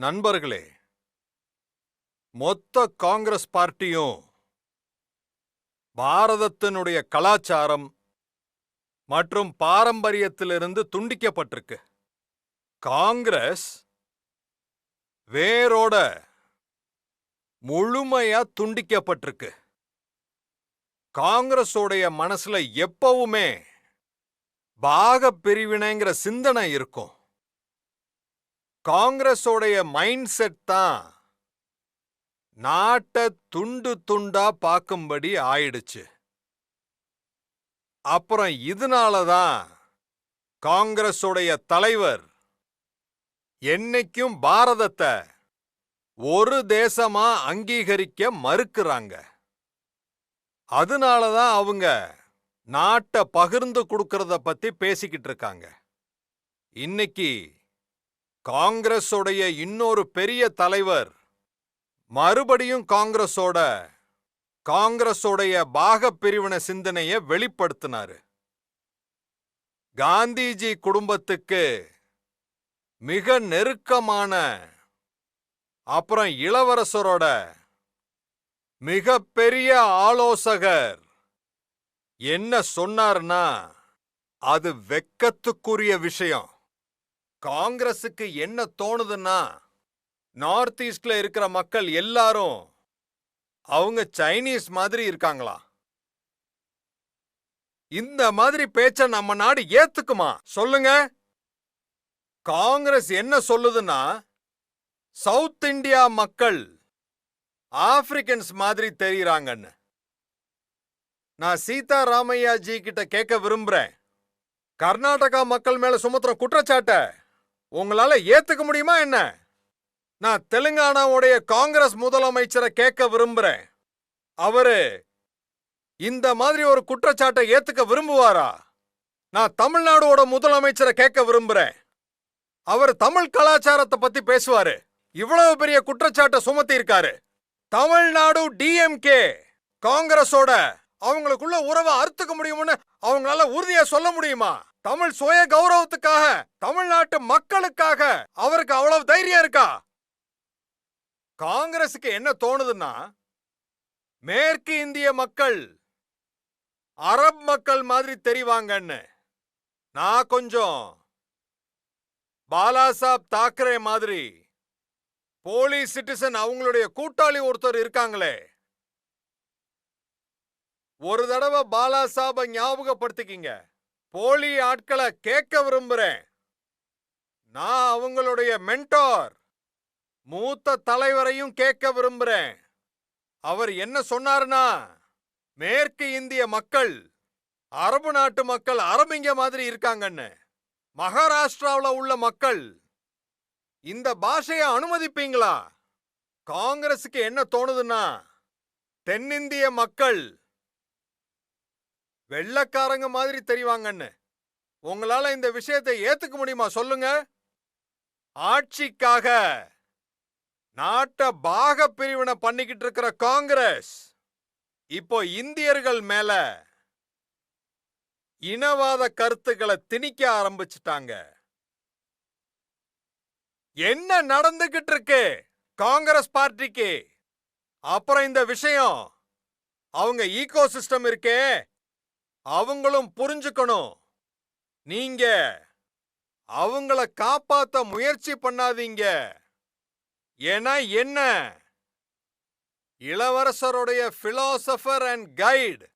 நண்பர்களே மொத்த காங்கிரஸ் பார்ட்டியும் பாரதத்தினுடைய கலாச்சாரம் மற்றும் பாரம்பரியத்திலிருந்து துண்டிக்கப்பட்டிருக்கு. காங்கிரஸ் வேரோட முழுமையா துண்டிக்கப்பட்டிருக்கு. காங்கிரஸோடைய மனசுல எப்பவுமே பாக பிரிவினைங்கிற சிந்தனை இருக்கும். காங்கிரஸோடைய மைண்ட் செட் தான் நாட்டை துண்டு துண்டா பார்க்கும்படி ஆயிடுச்சு. அப்புறம் இதனால தான் காங்கிரஸோடைய தலைவர் என்னைக்கும் பாரதத்தை ஒரு தேசமா அங்கீகரிக்க மறுக்கிறாங்க. அதனால தான் அவங்க நாட்டை பகிர்ந்து கொடுக்கறத பத்தி பேசிக்கிட்டு இருக்காங்க. இன்னைக்கு காங்கிரஸோடைய இன்னொரு பெரிய தலைவர். மறுபடியும் காங்கிரஸோட காங்கிரஸோடைய பாக பிரிவின சிந்தனைய வெளிப்படுத்தினாரு. காந்திஜி குடும்பத்துக்கு மிக நெருக்கமான அப்புறம் இளவரசரோட மிகப்பெரிய ஆலோசகர் என்ன சொன்னார்னா அது வெக்கத்துக்குரிய விஷயம். காங்கிரஸுக்கு என்ன தோணுதுன்னா நார்த் ஈஸ்ட்ல இருக்கிற மக்கள் எல்லாரும் அவங்க சைனீஸ் மாதிரி இருக்காங்களா? இந்த மாதிரி பேச்ச நம்ம நாடு ஏத்துக்குமா? சொல்லுங்க. காங்கிரஸ் என்ன சொல்லுதுன்னா சவுத் இந்தியா மக்கள் ஆப்பிரிக்கன்ஸ் மாதிரி தெரியுறாங்கன்னு. நான் சீதா ராமையா ஜி கிட்ட கேட்க விரும்புறேன். கர்நாடகா மக்கள் மேல சுமத்துற குற்றச்சாட்ட உங்களால ஏத்துக்க முடியுமா என்ன? நான் தெலுங்கானாவுடைய காங்கிரஸ் முதலமைச்சரை கேட்க விரும்புறேன். அவரு இந்த மாதிரி ஒரு குற்றச்சாட்டை ஏத்துக்க விரும்புவாரா? நான் தமிழ்நாடோட முதலமைச்சரை கேட்க விரும்புறேன். அவர் தமிழ் கலாச்சாரத்தை பத்தி பேசுவாரு. இவ்வளவு பெரிய குற்றச்சாட்டை சுமத்தி இருக்காரு தமிழ்நாடு டிஎம்கே காங்கிரஸோட அவங்களுக்குள்ள உறவை அறுத்துக்க முடியும்னு அவங்களால உறுதியா சொல்ல முடியுமா? தமிழ் சுய கௌரவத்துக்காக தமிழ்நாட்டு மக்களுக்காக அவருக்கு அவ்வளவு தைரியம் இருக்கா? காங்கிரஸுக்கு என்ன தோணுதுன்னா மேற்கு இந்திய மக்கள் அரப் மக்கள் மாதிரி தெரிவாங்கன்னு. நான் கொஞ்சம் பாலாசாப் தாக்கரே மாதிரி போலீஸ் சிட்டிசன் அவங்களுடைய கூட்டாளி ஒருத்தர் இருக்காங்களே. ஒரு தடவை பாலாசாப ஞாபகப்படுத்திக்கிங்க. போலி ஆட்களை கேட்க விரும்புறேன். நான் அவங்களுடைய மென்டோர் மூத்த தலைவரையும் கேட்க விரும்புறேன். அவர் என்ன சொன்னாருன்னா மேற்கு இந்திய மக்கள் அரபு நாட்டு மக்கள் அரபிங்க மாதிரி இருக்காங்கன்னு. மகாராஷ்டிராவுல உள்ள மக்கள் இந்த பாஷைய அனுமதிப்பீங்களா? காங்கிரஸுக்கு என்ன தோணுதுன்னா தென்னிந்திய மக்கள் வெள்ளக்காரங்க மாதிரி தெரிவாங்கன்னு. உங்களால இந்த விஷயத்தை ஏத்துக்க முடியுமா? சொல்லுங்க. ஆட்சிக்காக நாட்ட பாக பிரிவினை பண்ணிக்கிட்டு இருக்கிற காங்கிரஸ் இப்போ இந்தியர்கள் மேல இனவாத கருத்துக்களை திணிக்க ஆரம்பிச்சிட்டாங்க. என்ன நடந்துகிட்டு இருக்கு? காங்கிரஸ் பார்ட்டிக்கு. அப்புறம் இந்த விஷயம். அவங்க ஈகோ சிஸ்டம் இருக்கே. அவங்களும் புரிஞ்சுக்கணும். நீங்க அவங்கள காப்பாத்த முயற்சி பண்ணாதீங்க. ஏன்னா என்ன? இளவரசருடைய பிலாசபர் அண்ட் கைடு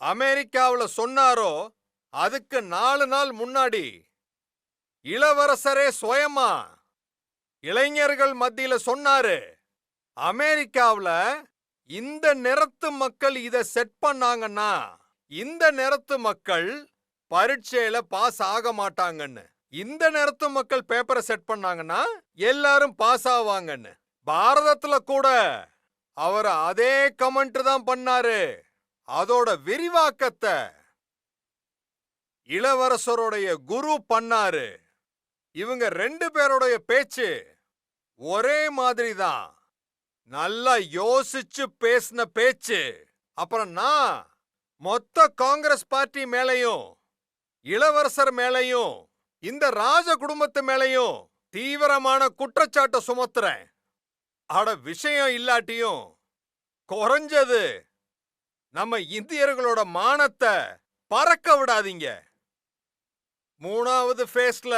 அமெரிக்காவுல சொன்னாரோ? அதுக்கு நாலு நாள் முன்னாடி. இளவரசரே சுயமா. இளைஞர்கள் மத்தியில சொன்னாரு. அமெரிக்காவுல இந்த நிறத்து மக்கள் இத செட் பண்ணாங்கன்னா இந்த நிறத்து மக்கள் பரீட்சையில பாஸ் ஆக மாட்டாங்கன்னு. இந்த நிறத்து மக்கள் பேப்பரை செட் பண்ணாங்கன்னா எல்லாரும் பாஸ் ஆவாங்கன்னு. பாரதத்துல கூட அவர் அதே கமெண்ட் தான் பண்ணாரு. அதோட விரிவாக்கத்தை இளவரசருடைய குரு பண்ணாரு. இவங்க ரெண்டு பேருடைய பேச்சு ஒரே மாதிரி தான். நல்லா யோசிச்சு பேசின பேச்சு. அப்புறம் நான் மொத்த காங்கிரஸ் பார்ட்டி மேலையும் இளவரசர் மேலையும் இந்த ராஜ குடும்பத்து மேலையும் தீவிரமான குற்றச்சாட்டை சுமத்துறேன். அட விஷயம் இல்லாட்டியும் குறைஞ்சது நம்ம இந்தியர்களோட மானத்தை பறக்க விடாதீங்க. மூணாவது ஃபேஸ்ல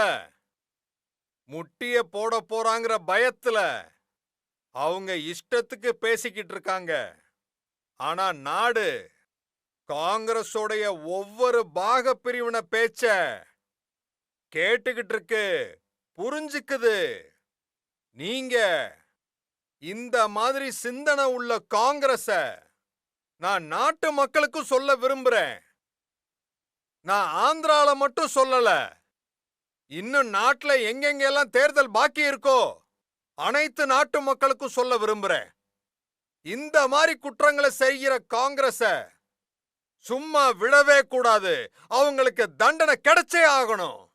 முட்டிய போட போறாங்கிற பயத்துல அவங்க இஷ்டத்துக்கு பேசிக்கிட்டு இருக்காங்க. ஆனா நாடு காங்கிரஸோடைய ஒவ்வொரு பாக பிரிவின பேச்ச கேட்டுக்கிட்டு இருக்கு புரிஞ்சுக்குது. நீங்க இந்த மாதிரி சிந்தனை உள்ள காங்கிரஸ நான் நாட்டு மக்களுக்கும் சொல்ல விரும்புறேன். நான் ஆந்திரால மட்டும் சொல்லல. இன்னும் நாட்டுல எங்கெங்கெல்லாம் தேர்தல் பாக்கி இருக்கோ அனைத்து நாட்டு மக்களுக்கும் சொல்ல விரும்புறேன். இந்த மாதிரி குற்றங்களை செய்கிற காங்கிரஸ சும்மா விடவே கூடாது. அவங்களுக்கு தண்டனை கிடைச்சே ஆகணும்.